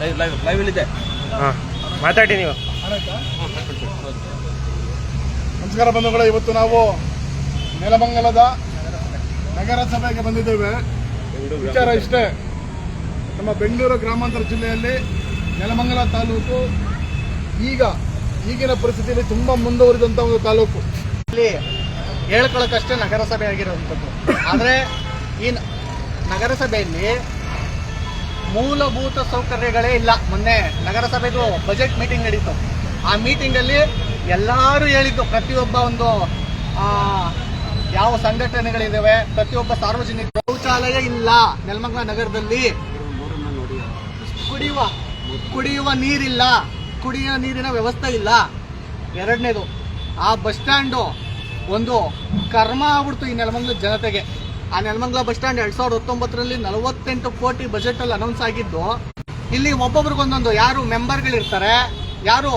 Live live live ಇಲ್ಲಿದೆ ಹಾಂ ಮಾತಾಡಿ ನೀವು. ನಮಸ್ಕಾರ ಬಂಧುಗಳೇ ಇವತ್ತು ನಾವು ನೆಲಮಂಗಲದ ನಗರಸಭೆಗೆ ಬಂದಿದ್ದೇವೆ. ವಿಚಾರ ಇಷ್ಟೇ. ನಮ್ಮ ಬೆಂಗಳೂರು ಗ್ರಾಮಾಂತರ ಜಿಲ್ಲೆಯಲ್ಲಿ ನೆಲಮಂಗಲ ತಾಲೂಕು ಈಗ ಈಗಿನ ಪರಿಸ್ಥಿತಿಯಲ್ಲಿ ತುಂಬ ಮುಂದುವರಿದಂಥ ಒಂದು ತಾಲೂಕು. ಇಲ್ಲಿ ಹೇಳ್ಕೊಳ್ಳೋಕ್ಕಷ್ಟೇ ನಗರಸಭೆ ಆಗಿರೋವಂಥದ್ದು. ಆದರೆ ಈ ನಗರಸಭೆಯಲ್ಲಿ ಮೂಲಭೂತ ಸೌಕರ್ಯಗಳೇ ಇಲ್ಲ. ಮೊನ್ನೆ ನಗರಸಭೆದು ಬಜೆಟ್ ಮೀಟಿಂಗ್ ನಡೀತು. ಆ ಮೀಟಿಂಗಲ್ಲಿ ಎಲ್ಲರೂ ಹೇಳಿದ್ದು ಪ್ರತಿಯೊಬ್ಬ ಒಂದು ಯಾವ ಸಂಘಟನೆಗಳಿದ್ದಾವೆ ಪ್ರತಿಯೊಬ್ಬ ಸಾರ್ವಜನಿಕ ಶೌಚಾಲಯ ಇಲ್ಲ. ನೆಲಮಂಗಲ ನಗರದಲ್ಲಿ ಕುಡಿಯುವ ಕುಡಿಯುವ ನೀರಿಲ್ಲ. ಕುಡಿಯುವ ನೀರಿನ ವ್ಯವಸ್ಥೆ ಇಲ್ಲ. ಎರಡನೇದು, ಆ ಬಸ್ ಸ್ಟ್ಯಾಂಡು ಒಂದು ಕರ್ಮ ಆಗ್ಬಿಡ್ತು ಈ ನೆಲಮಂಗಲ ಜನತೆಗೆ. ಆ ನೆಲಮಂಗಲ ಬಸ್ ಸ್ಟ್ಯಾಂಡ್ ಎರಡ್ ಸಾವಿರದ ಹತ್ತೊಂಬತ್ತರಲ್ಲಿ ನಲವತ್ತೆಂಟು ಕೋಟಿ ಬಜೆಟ್ ಅಲ್ಲಿ ಅನೌನ್ಸ್ ಆಗಿದ್ದು, ಇಲ್ಲಿ ಒಬ್ಬೊಬ್ರಿಗೊಂದೊಂದು ಯಾರು ಮೆಂಬರ್ಗಳಿರ್ತಾರೆ ಯಾರು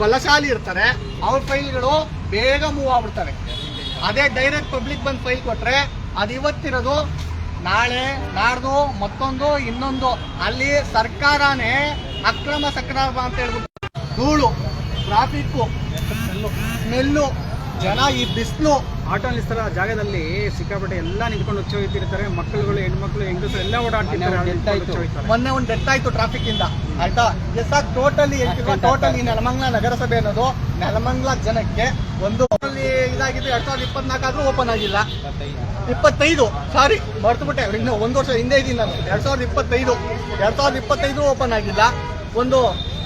ಬಲಶಾಲಿ ಇರ್ತಾರೆ, ಅವ್ರ ಫೈಲ್ಗಳು ಬೇಗ ಮೂವ್ ಆಗ್ಬಿಡ್ತಾರೆ ಅದೇ ಡೈರೆಕ್ಟ್ ಪಬ್ಲಿಕ್ ಬಂದು ಫೈಲ್ ಕೊಟ್ರೆ ಅದು ಇವತ್ತಿರೋದು, ನಾಳೆ, ನಾಡ್ದು, ಮತ್ತೊಂದು, ಇನ್ನೊಂದು. ಅಲ್ಲಿ ಸರ್ಕಾರನೇ ಅಕ್ರಮ ಸಕ್ರಮ ಅಂತ ಹೇಳ್ಬಿಟ್ಟು ಧೂಳು ಟ್ರಾಫಿಕ್ಕು ಸ್ಮೆಲ್ಲು. ಜನ ಈ ಬಿಸಿಲು ಆಟೋ ನಿಲ್ಲಿಸ್ತಾರ ಜಾಗದಲ್ಲಿ ಸಿಕ್ಕಾಪಟ್ಟೆ ಎಲ್ಲ ನಿಂತ್ಕೊಂಡು ಹುಚ್ಚ ಹೋಗ್ತಿರ್ತಾರೆ ಮಕ್ಕಳುಗಳು ಹೆಣ್ಮಕ್ಳು ಹೆಂಗಸರು ಎಲ್ಲ ಓಡಾಡ್ತಿರ್ತಾರೆ. ಹೋಗ್ತಾರೆ. ಮೊನ್ನೆ ಒಂದು ಡೆತ್ ಆಯ್ತು ಟ್ರಾಫಿಕ್ ಇಂದ. ಆಯ್ತಾ? ಎಸ್ ಟೋಟಲಿ ಟೋಟಲಿ ನೆಲಮಂಗ್ಲ ನಗರಸಭೆ ಅನ್ನೋದು. ನೆಲಮಂಗ್ಲ ಜನಕ್ಕೆ ಒಂದು ಇದಾಗಿದ್ದು ಎರಡ್ ಸಾವಿರದ ಇಪ್ಪತ್ನಾಲ್ಕಾದ್ರೂ ಓಪನ್ ಆಗಿಲ್ಲ. ಇಪ್ಪತ್ತೈದು. ಸಾರಿ ಮರ್ತುಬಿಟ್ಟೆ. ಇನ್ನು ಒಂದು ವರ್ಷ ಹಿಂದೆ ಇದೀನಿ ನಾನು. ಎರಡ್ ಸಾವಿರದ ಇಪ್ಪತ್ತೈದು. ಎರಡ್ ಸಾವಿರದ ಇಪ್ಪತ್ತೈದು ಓಪನ್ ಆಗಿಲ್ಲ. ಒಂದು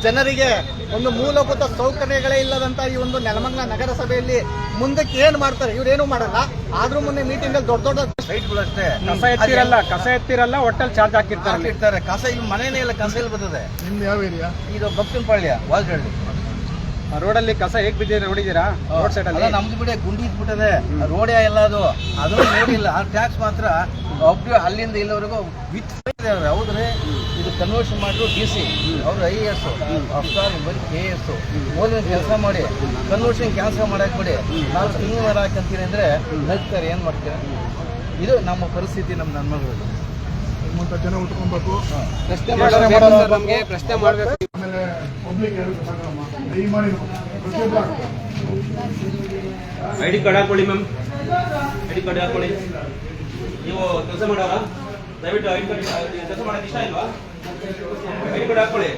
ಜನರಿಗೆ ಒಂದು ಮೂಲಭೂತ ಸೌಕರ್ಯಗಳೇ ಇಲ್ಲದಂತ ಈ ಒಂದು ನೆಲಮಂಗಲ ನಗರಸಭೆಯಲ್ಲಿ ಮುಂದಕ್ಕೆ ಏನ್ ಮಾಡ್ತಾರೆ? ಇವ್ರೇನು ಮಾಡಲ್ಲ. ಆದ್ರೂ ಮೊನ್ನೆ ಮೀಟಿಂಗ್ ಅಲ್ಲಿ ದೊಡ್ಡ ದೊಡ್ಡ ಸೈಟ್ಗಳು ಅಷ್ಟೇ ಕಸ ಎತ್ತಿರಲ್ಲ ಕಸ ಎತ್ತಿರಲ್ಲ ಒಟ್ಟಲ್ಲಿ ಚಾರ್ಜ್ ಹಾಕಿರ್ತಾರೆ. ಕಸ ಇಲ್ಲಿ ಮನೆನೇ ಇಲ್ಲ ಕಸ ಇಲ್ಲಿ ಬರ್ತದೆ? ನಿಮ್ದು ಯಾವ ಏರಿಯಾ ಇದು ಭಕ್ತನಪಾಳ್ಯ ವಾಜಹಳ್ಳಿ ಆ ರೋಡಲ್ಲಿ ಕಸ ಹೇಗ್ ಬಿದ್ದಿದೆ ನೋಡಿದೀರಾ ರೋಡ್ ಸೈಡ್ ಅಲ್ಲ ನಮ್ದು ಬಿಡಿ ಗುಂಡಿ ಇದ್ಬಿಟ್ಟದೆ ರೋಡೇ ಎಲ್ಲ ಅದು ಅದನ್ನು ನೋಡಿಲ್ಲ ಆ ಟ್ಯಾಕ್ಸ್ ಮಾತ್ರ ಒಬ್ಬರು ಅಲ್ಲಿಂದ ಇಲ್ಲಿವರೆಗೂ ವಿತ್ ಹೌದ್ರೆ ಇದು ಕನ್ವರ್ಷನ್ ಮಾಡಿದ್ರು ಡಿ ಸಿ ಅವ್ರು ಐ ಎಸ್ ಅಫ್ಸಾರ್ ಬರೀ ಕೆ ಎಸ್ ಓದಿನ ಕೆಲಸ ಮಾಡಿ ಕನ್ವರ್ಷನ್ ಕ್ಯಾನ್ಸಲ್ ಮಾಡಕ್ ಬಿಡಿ ನಾವು ತಿಂಗಳು ಮಾಡಾಕಂತೀನಿ ಅಂದ್ರೆ ನಗ್ತಾರೆ ಏನ್ ಮಾಡ್ತೀರಾ ಇದು ನಮ್ಮ ಪರಿಸ್ಥಿತಿ ನಮ್ಮ ನನ್ನ ಮಗಳು ಜನ ಉಟ್ಕೊಬೇಕು ಪ್ರಶ್ನೆ ಮಾಡೋದು ನಮ್ಗೆ ಪ್ರಶ್ನೆ ಮಾಡ್ಬೇಕು ಪಬ್ಲಿಕ್ ಐ ಡಿ ಕಾರ್ಡ್ ಹಾಕೊಳ್ಳಿ ಮ್ಯಾಮ್. ಐ ಡಿ ಕಾರ್ಡ್ ಹಾಕೊಳ್ಳಿ. ನೀವು ಕೆಲಸ ಮಾಡೋರ? ದಯವಿಟ್ಟು ಐ ಡಿ ಕಾರ್ಡ್ ಕೆಲಸ ಮಾಡೋಕೆ ಇಷ್ಟ ಇಲ್ವಾ? ಐ ಡಿ ಕಾರ್ಡ್ ಹಾಕೊಳ್ಳಿ.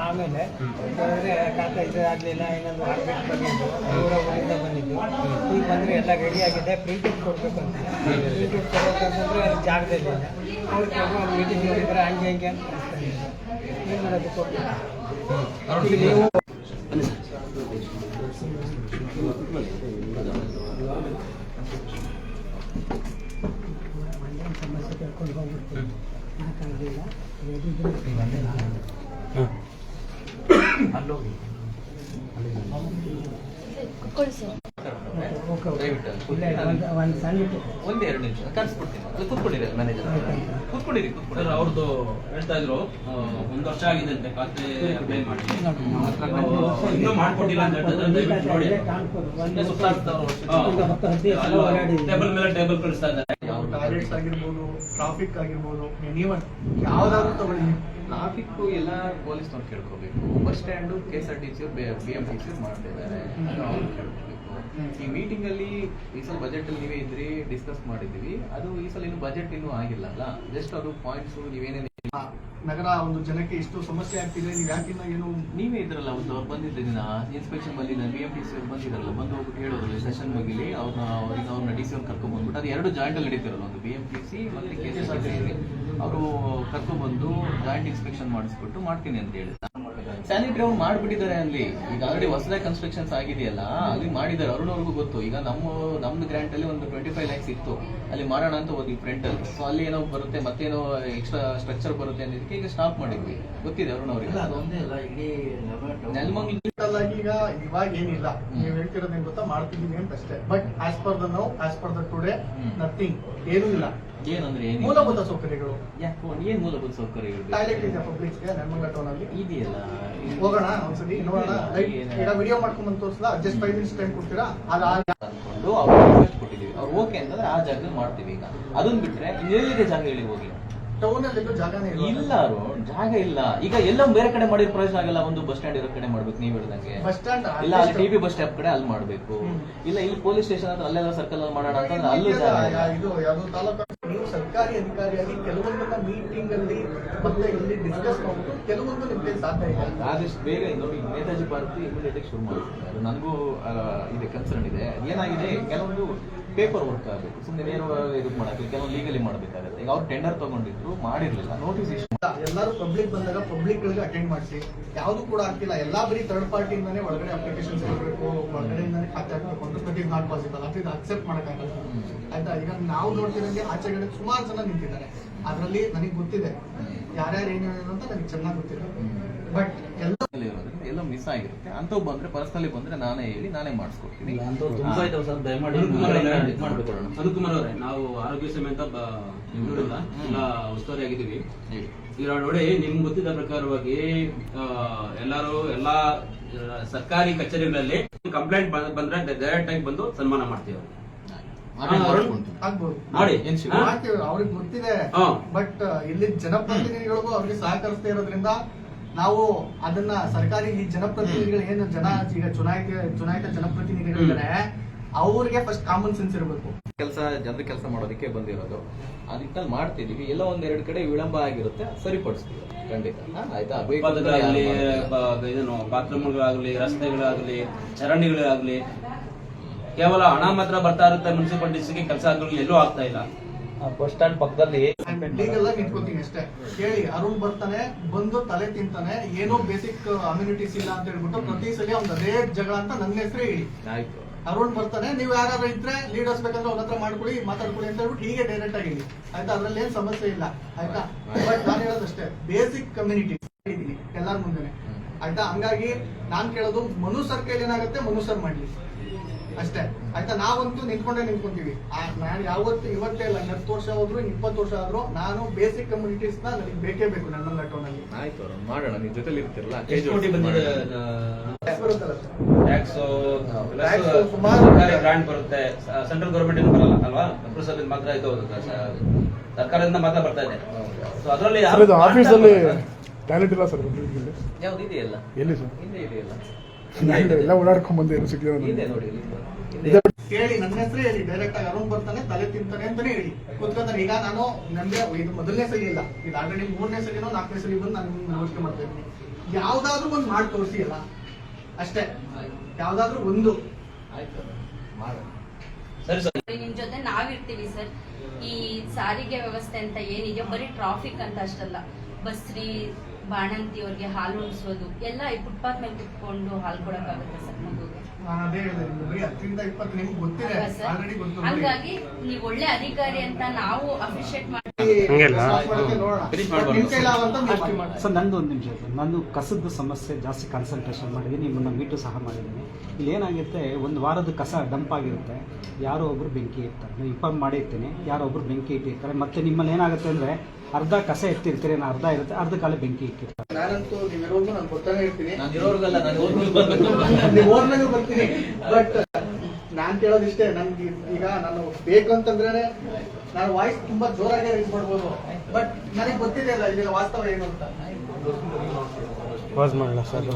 ಆಮೇಲೆ ಹೋದ್ರೆ ಖಾತೆ ಇದು ಆಗಲಿಲ್ಲ ಇನ್ನೊಂದು ಹಾಕ್ಬೇಕು ಬಂದಿದ್ದು ನೂರ ಊರಿಂದ ಬಂದಿದ್ದು ಈಗ ಬಂದರೆ ಎಲ್ಲ ರೆಡಿ ಆಗಿದೆ ಪ್ರಿಂಟಿಂಗ್ ಕೊಡಬೇಕು ಅಂತ ಪ್ರಿಂಟಿಂಗ್ ಕೊಡಬೇಕಂತಂದ್ರೆ ಅಲ್ಲಿ ಜಾಗದಲ್ಲಿ ಇಲ್ಲ ಅವ್ರಿಗೆ ಒಂದು ಮೀಟಿಂಗ್ ನೋಡಿದ್ರೆ ಹಂಗೆ ಹಂಗೆ ಅಂತ ಏನು ಮಾಡೋದು ಕೊಡ್ಬೇಕು ಈಗ ನೀವು ಅದಕ್ಕಾಗಲಿಲ್ಲ ಒಂದು ಸಣ್ಣ ಒಂದ್ ಎರಡು ನಿಮಿಷ ಕರ್ಸ್ಬಿಡ್ತೀನಿ ಅಲ್ಲಿ ಕೂತ್ಕೊಂಡಿರಿ ಮ್ಯಾನೇಜರ್ ಕೂತ್ಕೊಂಡಿರಿ ಅವ್ರದ್ದು ಹೇಳ್ತಾ ಇದ್ರು ಒಂದು ವರ್ಷ ಆಗಿದೆ ಅಂತೆ ಖಾತೆ ಅಪ್ಲೈ ಮಾಡಿ ಇನ್ನೂ ಮಾಡ್ಕೊಟ್ಟಿಲ್ಲ ಅಂತ ಹೇಳ್ತಾರೆ ನೋಡಿ ಸುತ್ತಾಡ್ತಾವ್ರು. ಟೇಬಲ್ ಮೇಲೆ ಟೇಬಲ್ ಕಳಿಸ್ತಾ ಇದ್ದಾರೆ ಟಾಯ್ಲೆಟ್ಸ್ ಆಗಿರ್ಬೋದು ಟ್ರಾಫಿಕ್ ಆಗಿರ್ಬೋದು ಎನಿವನ್ ಯಾವ್ದಾದ್ರು ತಗೊಳ್ಳಿ. ಟ್ರಾಫಿಕ್ ಎಲ್ಲ ಪೊಲೀಸ್ನವ್ರು ಕೇಳ್ಕೋಬೇಕು. Bus stand K S R T C B M T C ಮಾಡ್ತಿದ್ದಾರೆ. ಅದು ಅವ್ರು ಕೇಳ್ಕೋಬೇಕು. ಈ ಮೀಟಿಂಗ್ ಅಲ್ಲಿ ಈ ಸಲ ಬಜೆಟ್ ಅಲ್ಲಿ ನೀವೇ ಇದ್ರಿ ಡಿಸ್ಕಸ್ ಮಾಡಿದ್ವಿ ಅದು ಈ ಸಲ ಇನ್ನು ಬಜೆಟ್ ಇನ್ನೂ ಆಗಿಲ್ಲ ಅಲ್ಲ? ಜಸ್ಟ್ ಅದು ಪಾಯಿಂಟ್ಸ್ ನೀವೇನೇನು ನಗರ ಒಂದು ಜನಕ್ಕೆ ಇಷ್ಟು ಸಮಸ್ಯೆ ಆಗ್ತಿದೆ, ನೀವು ಯಾಕಿನ್ನ ಏನು ನೀವೇ ಇದ್ರಲ್ಲ, ಒಂದು ಅವ್ರು ಬಂದಿದ್ದ ದಿನ ಇನ್ಸ್ಪೆಕ್ಷನ್ ಬಂದಿದ್ದ ಬಿ ಎಂ ಟಿ ಸಿ ಬಂದಿದ್ರಲ್ಲ, ಬಂದು ಹೋಗ್ಬಿಟ್ಟು ಹೇಳೋದ್ರಲ್ಲಿ ಸೆಷನ್ ಮುಗಿಲಿ ಅವ್ರನ್ನ ಅವ್ರಿಗೆ ಅವ್ರನ್ನ ಡಿ ಸಿ ಅವ್ರು ಕರ್ಕೊಂಡ್ ಬಂದ್ಬಿಟ್ಟು, ಅದು ಎರಡು ಜಾಯಿಂಟ್ ಅಲ್ಲಿ ನಡೀತಿರಲ್ಲ ಒಂದು ಬಿ ಎಂ ಟಿ ಸಿ ಮತ್ತೆ ಕೆ ಆರ್ ಅವರು ಕರ್ಕೊಂಡ್ಬಂದು ಜಾಯಿಂಟ್ ಇನ್ಸ್ಪೆಕ್ಷನ್ ಮಾಡಿಸ್ಬಿಟ್ಟು ಮಾಡ್ತೀನಿ ಅಂತ ಹೇಳಿದ ಸ್ಯಾನಿಟರಿ ಅವ್ರು ಮಾಡ್ಬಿಟ್ಟಿದ್ದಾರೆ ಅಲ್ಲಿ. ಈಗ ಆಲ್ರೆಡಿ ಹೊಸದಾಗಿ ಕನ್ಸ್ಟ್ರಕ್ಷನ್ಸ್ ಆಗಿದೆಯಲ್ಲ ಅಲ್ಲಿ ಮಾಡಿದ್ದಾರೆ. ಅರುಣ್ ಅವ್ರಿಗೂ ಗೊತ್ತು. ಈಗ ನಮ್ಮ ನಮ್ದು ಗ್ರಾಂಟ್ ಅಲ್ಲಿ ಒಂದು ಟ್ವೆಂಟಿ ಫೈವ್ ಲ್ಯಾಕ್ಸ್ ಇತ್ತು. ಅಲ್ಲಿ ಮಾಡೋಣ ಅಂತ ಹೋದ್ವಿ ಫ್ರಂಟ್ ಅಲ್ಲಿ. ಸೊ ಅಲ್ಲಿ ಏನೋ ಬರುತ್ತೆ ಮತ್ತೇನೋ ಎಕ್ಸ್ಟ್ರಾ ಸ್ಟ್ರಕ್ಚರ್ ಬರುತ್ತೆ ಅನ್ನೋದಕ್ಕೆ ಈಗ ಸ್ಟಾಪ್ ಮಾಡಿದ್ವಿ. ಗೊತ್ತಿದೆ ಅರುಣ್ ಅವ್ರಿಗೆ ಇಲ್ಲ ಅದೊಂದೇ ಅಲ್ಲ. ಇಡೀ ನೆಲಮಂಗ್ಲ ಈಗ ಇವಾಗ ಏನಿಲ್ಲ. ನೀವ್ ಹೇಳ್ತಿರೋದು ಏನ್ ಗೊತ್ತಾ? ಮಾಡ್ತಿದ್ದೀನಿ ಅಂತ ಅಷ್ಟೇ but as per the now as per the today nothing ಏನೂ ಇಲ್ಲ. ಏನಂದ್ರೆ ಏನು ಮೂಲಭೂತ ಸೌಕರ್ಯಗಳು. ಯಾಕೋ ಏನ್ ಮೂಲಭೂತ ಸೌಕರ್ಯಗಳು? ಟಾಯ್ಲೆಟ್ ಇದೆ ಪಬ್ಲಿಕ್ ನೆಲಮಂಗಲ ಟೌನ್ ಅಲ್ಲಿ. ಇದೆಯಲ್ಲ ಹೋಗೋಣ ಒಂದ್ಸತಿ ನೋಡೋಣ. ಈಗ ವಿಡಿಯೋ ಮಾಡ್ಕೊಂಡ್ ತೋರಿಸ್ಲಾ? ಜಸ್ಟ್ ಫೈವ್ ಮಿನಿಟ್ಸ್ ಟೈಮ್ ಕೊಡ್ತೀರಾ? ಅದು ಅವ್ರಿಗೆ ರಿಕ್ವೆಸ್ಟ್ ಕೊಟ್ಟಿದೀವಿ ಅವ್ರು ಓಕೆ ಅಂತಂದ್ರೆ ಆ ಜಾಗ ಮಾಡ್ತೀವಿ ಈಗ. ಅದನ್ನ ಬಿಟ್ರೆ ಇನ್ನೆಲ್ಲಿದೆ ಜಾಗ ಹೇಳಿ ಹೋಗಿ? ಟೌನ್ ಅಲ್ಲಿ ಜಾಗನೇ ಇಲ್ಲ. ಇಲ್ಲ ಅವ್ರು ಜಾಗ ಇಲ್ಲ. ಈಗ ಎಲ್ಲ ಬೇರೆ ಕಡೆ ಮಾಡಿರೋ ಪ್ರಯೋಜನ ಆಗಲ್ಲ. ಒಂದು ಬಸ್ ಸ್ಟ್ಯಾಂಡ್ ಇರೋ ಕಡೆ ಮಾಡ್ಬೇಕು ನೀವ್ ಹೇಳ್ದಂಗೆ. ಬಸ್ ಸ್ಟ್ಯಾಂಡ್ ಇಲ್ಲ ಅಲ್ಲಿ ಟಿ ಬಿ ಬಸ್ ಸ್ಟಾಪ್ ಕಡೆ ಅಲ್ಲಿ ಮಾಡ್ಬೇಕು. ಇಲ್ಲ ಇಲ್ಲಿ ಪೊಲೀಸ್ ಸ್ಟೇಷನ್ ಅಲ್ಲೆಲ್ಲ ಸರ್ಕಲ್ ಅಲ್ಲಿ ಮಾಡೋಣ ಅಂತಂದ್ರೆ ಅಲ್ಲೂ ಜಾಗ. ಇದು ಯಾವ್ದು ತಾಲೂಕು ನೀವು ಸರ್ಕಾರಿ ಅಧಿಕಾರಿಯಾಗಿ ಕೆಲವೊಂದನ್ನ ಮೀಟಿಂಗ್ ಅಲ್ಲಿ ಮತ್ತೆ ಇಲ್ಲಿ ಡಿಸ್ಕಸ್ ಮಾಡ್ಬಿಟ್ಟು ಕೆಲವೊಂದು ನಿಮ್ಗೆ ಸಾಧ್ಯ ಇದೆ ಆದಷ್ಟು ಬೇಗ ನೋಡಿ, ನೇತಾಜಿ ಪಾರ್ಕ್ ಇಮಿಡಿಯೇಟ್ ಶುರು ಮಾಡ್ತೀನಿ ಅದು ನನಗೂ ಇದೆ ಕನ್ಸರ್ನ್ ಇದೆ. ಏನಾಗಿದೆ, ಕೆಲವೊಂದು ಪೇಪರ್ ವರ್ಕ್ ಆಗಬೇಕು. ಸುಮ್ಮನೆ ನೇರವಾಗಿ ಇದು ಮಾಡಕ್ಕೆ, ಕೆಲವೊಂದು ಲೀಗಲಿ ಮಾಡಬೇಕಾಗುತ್ತೆ. ಈಗ ಅವ್ರು ಟೆಂಡರ್ ತಗೊಂಡಿದ್ರು, ಮಾಡಿರಲಿಲ್ಲ. ನೋಟಿಸ್ ಎಲ್ಲರೂ ಪಬ್ಲಿಕ್ ಬಂದಾಗ ಪಬ್ಲಿಕ್ ಗಳಿಗೆ ಅಟೆಂಡ್ ಮಾಡಿಸಿ. ಯಾವುದು ಕೂಡ ಆಗ್ತಿಲ್ಲ. ಎಲ್ಲಾ ಬರೀ ಥರ್ಡ್ ಪಾರ್ಟಿಯಿಂದಾನೇ ಒಳಗಡೆ ಅಪ್ಲಿಕೇಶನ್ಸ್ ಇರಬೇಕು ಒಳಗಡೆಯಿಂದಾನೇ ಖಾತೆ ಹಾಕ್ಬೇಕು ಅಂತ ಇಸ್ ನಾಟ್ ಪಾಸಿಬಲ್ ಅದು ಇದು ಅಕ್ಸೆಪ್ಟ್ ಮಾಡೋಕ್ಕಾಗಲ್ಲ. ಆಯ್ತಾ? ಈಗ ನಾವು ನೋಡ್ತಿರಂಗೆ ಆಚೆಗಡೆ ಸುಮಾರು ಜನ ನಿಂತಿದ್ದಾರೆ. ಅದರಲ್ಲಿ ನನಗೆ ಗೊತ್ತಿದೆ. ಯಾರ್ಯಾರು ಏನೇನು ಅಂತ ನನಗೆ ಚೆನ್ನಾಗಿ ಗೊತ್ತಿದೆ. ಬಟ್ ಎಲ್ಲ ಇರೋದ್ರಿಂದ ಎಲ್ಲೋ ಮಿಸ್ ಆಗಿರುತ್ತೆ. ಅಂತ ಬಂದ್ರೆ ಪರ್ಸನಲಿ ಬಂದ್ರೆ ನಾನೇ ಹೇಳಿ ನಾನೇ ಮಾಡಿಸ್ಕೊಡ್ತೀನಿ. ತುಂಬಾ ಇದಾವೆ ಸರ್ ದಯಮಾಡಿ ಅನುಕುಮಾರ್ ಅವರೇ, ಮಾಡ್ಕೊಡೋಣ ಅನುಕುಮಾರ್ ಅವರೇ ನಾವು ಆರೋಗ್ಯ ಸಮೇತ ಅಂತ ಎಲ್ಲ ಉಸ್ತುವಾರಿ ಆಗಿದ್ದೀವಿ. ಈಗ ನೋಡಿ ನಿಮ್ಗೆ ಗೊತ್ತಿದ್ದ ಪ್ರಕಾರವಾಗಿ ಎಲ್ಲಾರು ಎಲ್ಲರೂ ಎಲ್ಲಾ ಸರ್ಕಾರಿ ಕಚೇರಿಗಳಲ್ಲಿ ಕಂಪ್ಲೇಂಟ್ ಬಂದ್ರೆ ಡೈರೆಕ್ಟ್ ಆಗಿ ಬಂದು ಸನ್ಮಾನ ಮಾಡ್ತೀವಿ ಮಾಡಿ ಅವ್ರಿಗೆ ಗೊತ್ತಿದೆ. ಬಟ್ ಇಲ್ಲಿ ಜನಪ್ರತಿನಿಧಿಗಳಿಗೂ ಅವ್ರಿಗೆ ಸಹಕರಿಸ್ತಾ ಇರೋದ್ರಿಂದ ನಾವು ಅದನ್ನ ಸರ್ಕಾರಿ ಈ ಜನಪ್ರತಿನಿಧಿಗಳು ಏನು ಜನ ಈಗ ಚುನಾಯಿತ ಚುನಾಯಿತ ಜನಪ್ರತಿನಿಧಿಗಳಿದ್ದಾರೆ ಅವ್ರಿಗೆ ಫಸ್ಟ್ ಕಾಮನ್ ಸೆನ್ಸ್ ಇರಬೇಕು. ಕೆಲಸ ಜನರ ಕೆಲಸ ಮಾಡೋದಕ್ಕೆ ಬಂದಿರೋದು. ಅದಕ್ಕೆ ಮಾಡ್ತಿದೀವಿ. ಎಲ್ಲ ಒಂದೆರಡು ಕಡೆ ವಿಳಂಬ ಆಗಿರುತ್ತೆ ಸರಿಪಡಿಸ್ತೀವಿ. ಖಂಡಿತ. ಆಯ್ತಾ? ಬಾತ್ರೂಮ್ಗಳಾಗ್ಲಿ ರಸ್ತೆಗಳಾಗ್ಲಿ ಚರಂಡಿಗಳಾಗ್ಲಿ ಕೇವಲ ಹಣ ಮಾತ್ರ ಬರ್ತಾ ಇರುತ್ತೆ ಮುನ್ಸಿಪಾಲಿಟಿಸ್ಗೆ ಕೆಲಸ ಎಲ್ಲೂ ಆಗ್ತಾ ಇಲ್ಲ. ಬಸ್ ಸ್ಟ್ಯಾಂಡ್ ಪಕ್ಕದಲ್ಲಿ ಅಷ್ಟೇ. ಕೇಳಿ ಅರುಣ್ ಬರ್ತಾನೆ ಬಂದು ತಲೆ ತಿಂತಾನೆ ಏನೋ ಬೇಸಿಕ್ ಅಮ್ಯುನಿಟೀಸ್ ಇಲ್ಲ ಅಂತ ಹೇಳ್ಬಿಟ್ಟು ಪ್ರತಿ ಸಲ ಒಂದ್ ಅದೇ ಜಗಳ ಅಂತ ನನ್ನ ಹೆಸರೇ ಹೇಳಿ. ಆಯ್ತು. ಅರುಣ್ ಬರ್ತಾನೆ ನೀವು ಯಾರು ಇದ್ರೆ ಲೀಡರ್ಸ್ ಬೇಕಂದ್ರೆ ಅವ್ರ ಹತ್ರ ಮಾಡ್ಕೊಳ್ಳಿ ಮಾತಾಡ್ಕೊಳ್ಳಿ ಅಂತ ಹೇಳ್ಬಿಟ್ಟು ಹೀಗೆ ಡೈರೆಕ್ಟ್ ಆಗಿ ಹೇಳಿ. ಆಯ್ತಾ? ಅದ್ರಲ್ಲಿ ಏನ್ ಸಮಸ್ಯೆ ಇಲ್ಲ. ಆಯ್ತಾ? ಬಟ್ ನಾನು ಹೇಳೋದಷ್ಟೇ ಬೇಸಿಕ್ ಕಮ್ಯುನಿಟಿ ಎಲ್ಲಾರ ಮುಂದೆನೆ. ಆಯ್ತಾ? ಹಂಗಾಗಿ ನಾನ್ ಕೇಳೋದು ಮನು ಸರ್ ಕೈಲಿ ಏನಾಗುತ್ತೆ ಮನು ಸರ್ ಮಾಡ್ಲಿ. ಅಷ್ಟೇ. ಆಯ್ತಾ? ನಾವಂತೂ ನಿಂತ್ಕೊಂಡೇ ನಿಂತ್ಕೊಂತೀವಿ. ನಾನು ಯಾವತ್ತು ಇವತ್ತೇ ಇಲ್ಲ ಹತ್ತು ವರ್ಷ ಹೋದ್ರು ಇಪ್ಪತ್ತು ವರ್ಷ ಆದ್ರೂ ನಾನು ಬೇಸಿಕ್ ಕಮ್ಯುನಿಟೀಸ್ನ ನನಗೆ ಬೇಕೇ ಬೇಕು ನನ್ನ ಟೌನ್ ಅಲ್ಲಿ ಆಯ್ತು ಅವ್ರು ಮಾಡೋಣ ನಿಮ್ ಜೊತೆಲಿ ಇರ್ತಿರಲ್ಲ ಕೈ ಕೋಟಿ ಬಂದಿದೆ ಟ್ಯಾಕ್ಸ್ ಸುಮಾರು ಗ್ರಾಂಟ್ ಬರುತ್ತೆ. ಸೆಂಟ್ರಲ್ ಗೌರ್ಮೆಂಟ್ ಇಂದ ಬರಲ್ಲ ಅಲ್ವಾ? ಪುರಸಭೆ ಮಾತ್ರ ಇದು ಸರ್ಕಾರದಿಂದ ಮಾತ್ರ ಬರ್ತಾ ಇದೆ. ಸೊ ಅದರಲ್ಲಿ ಆಫೀಸಲ್ಲಿ ಟಾಯ್ಲೆಟ್ ಇಲ್ಲ ಸರ್ ಯಾವ್ದು ಇದೆಯಲ್ಲ ಎಲ್ಲಿ ಸರ್? ಹಿಂದೆ ಇದೆಯಲ್ಲ ಎಲ್ಲ ಓಡಾಡ್ಕೊಂಡ್ ಬಂದು ಏನು ಸಿಗ್ಲಿಲ್ಲ ನೋಡಿ ಇಲ್ಲಿ ಹೇಳಿ ನನ್ನ ಹೆಸರು ಹೇಳಿ. ಡೈರೆಕ್ಟ್ ಆಗಿ ಅರುಣ್ ಬರ್ತಾನೆ ತಲೆ ತಿಂತಾನೆ ಅಂತಾನೆ ಹೇಳಿ. ಕುತ್ಕೊಂತಾನೆ ಈಗ ನಾನು ನಂಬೆ ಇದು ಮೊದಲನೇ ಸರಿ ಇಲ್ಲ. ಇದು ಆಲ್ರೆಡಿ ಮೂರನೇ ಸರಿನೋ ನಾಲ್ಕನೇ ಸರಿ ಬಂದು ನಾನು ಯೋಚನೆ ಮಾಡ್ತಾ ಇದ್ದೀನಿ. ಯಾವ್ದಾದ್ರು ಒಂದು ಮಾಡಿ ತೋರಿಸಿ ಅಲ್ಲ. ಅಷ್ಟೇ. ಯಾವ್ದಾದ್ರು ಒಂದು. ಆಯ್ತು. ಮಾಡೋಣ ನಿಮ್ ಜೊತೆ ನಾವಿರ್ತೀವಿ ಸರ್. ಈ ಸಾರಿಗೆ ವ್ಯವಸ್ಥೆ ಅಂತ ಏನಿದೆ, ಬರೀ ಟ್ರಾಫಿಕ್ ಅಂತ ಅಷ್ಟಲ್ಲ. ಬಸ್ರಿ ಬಾಣಂತಿ ಅವ್ರಿಗೆ ಹಾಲು ಉಣಿಸೋದು, ಎಲ್ಲ ಈ ಫುಟ್ಪಾತ್ ಮೇಲೆ ಕುತ್ಕೊಂಡು ಹಾಲು ಕೊಡಕ್ಕಾಗುತ್ತೆ ಸರ್ ಮಗುಗೆ ಹಂಗಾಗಿ ನೀವು ಒಳ್ಳೆ ಅಧಿಕಾರಿ ಅಂತ ನಾವು ಅಪ್ರಿಶಿಯೇಟ್ ನೀವು. ಸರ್ ನಂದು ಒಂದು ನಿಮಿಷ ಸರ್. ನಾನು ಕಸದ ಸಮಸ್ಯೆ ಜಾಸ್ತಿ ಕನ್ಸಲ್ಟೇಷನ್ ಮಾಡಿದ್ದೀನಿ ನಿಮ್ಮನ್ನು ಮೀಟು ಸಹ ಮಾಡಿದ್ದೀನಿ. ಇಲ್ಲಿ ಏನಾಗುತ್ತೆ ಒಂದು ವಾರದ ಕಸ ಡಂಪ್ ಆಗಿರುತ್ತೆ. ಯಾರೋ ಒಬ್ರು ಬೆಂಕಿ ಇರ್ತಾರೆ ನಾನು ಇಪ್ಪ ಮಾಡಿರ್ತೀನಿ ಯಾರೋ ಒಬ್ರು ಬೆಂಕಿ ಇಟ್ಟಿರ್ತಾರೆ. ಮತ್ತೆ ನಿಮ್ಮಲ್ಲಿ ಏನಾಗುತ್ತೆ ಅಂದರೆ ಅರ್ಧ ಕಸ ಎತ್ತಿರ್ತೀರಿ ನಾನು ಅರ್ಧ ಇರುತ್ತೆ ಅರ್ಧ ಕಾಲ ಬೆಂಕಿ ಇಟ್ಟಿರ್ತಾರೆ. ನಾನಂತೂ ನೀವಿರೋದು ನಾನು ಗೊತ್ತಾನೆ ಇರ್ತೀನಿ. ಬರ್ತೀನಿ ಬಟ್ ನಾನ್ ಕೇಳೋದಿಷ್ಟೇ ನನ್ಗೆ ಈಗ ನಾನು ಬೇಕು ಅಂತಂದ್ರೆ ನಾನು ವಾಯ್ಸ್ ತುಂಬಾ ಜೋರಾಗಿ ಯೂಸ್ ಮಾಡ್ಬೋದು. ಬಟ್ ನನಗೆ ಗೊತ್ತಿದೆ ಅಲ್ಲ ಇದರ ವಾಸ್ತವ ಏನು ಅಂತ. ಪಾಸ್ ಮಾಡಲ್ಲ ಸರ್?